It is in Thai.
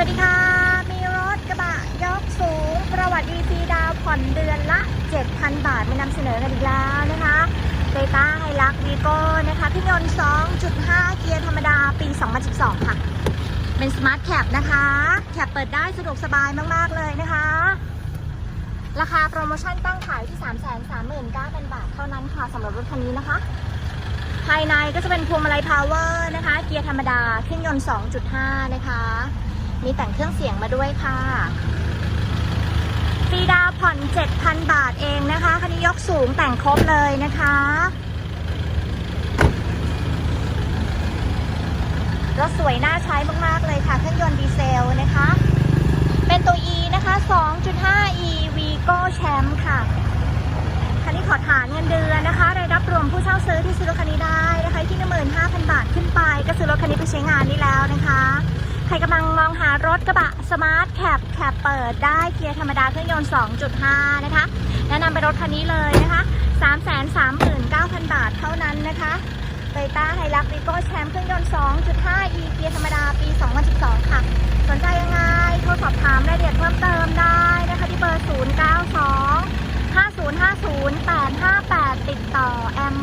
วัสดีค่ะ มีรถกระบะยกสูง ประวัติดีซีดาวผ่อนเดือนละ 7,000 บาทมานำเสนอกันอีกแล้วนะคะเตต้าไฮลักวีโก้นะคะเครื่องยนต์ 2.5 เกียร์ธรรมดาปี 2012 ค่ะ เป็นสมาร์ทแคปนะคะ แคปเปิดได้สะดวกสบายมาก ๆ เลยนะคะ ราคาโปรโมชั่นตั้งขายที่ 339,000 บาทเท่านั้นค่ะสำหรับรถคันนี้นะคะ ภายในก็จะเป็นพวงมาลัยพาวเวอร์นะคะ เกียร์ธรรมดาเครื่องยนต์ 2.5 นะคะ มีแต่งเครื่องเสียงมาด้วยค่ะ ฟรีดาวผ่อน 7,000 บาทเองนะคะ คันนี้ยกสูงแต่งครบเลยนะคะ รถสวยน่าใช้มากๆเลยค่ะ เครื่องยนต์ดีเซลนะคะ เป็นตัว E นะคะ 2.5 EV Go Champ ค่ะ คันนี้ขอฐานเงินเดือนนะคะ รายรับรวมผู้เช่าซื้อที่ซื้อรถคันนี้ได้นะคะ ที่หมื่นห้าพันบาทขึ้นไป ก็ซื้อรถคันนี้ไปใช้งานนี่แล้วนะคะ กำลังมองหารถกระบะสมาร์ทแคปแคปเปิดได้เกียร์ธรรมดาเครื่องยนต์ 2.5 นะคะ แนะนำไปรถคันนี้เลยนะคะ 339,000 บาทเท่านั้นนะคะโตโยต้าไฮรักวิโก้แชมป์เครื่องยนต์ 2.5 e เกียร์ธรรมดาปี 2012 ค่ะ สนใจยังไง โทรสอบถามรายละเอียดเพิ่มเติมได้นะคะ ที่เบอร์ 092 5050 858 ติดต่อแอม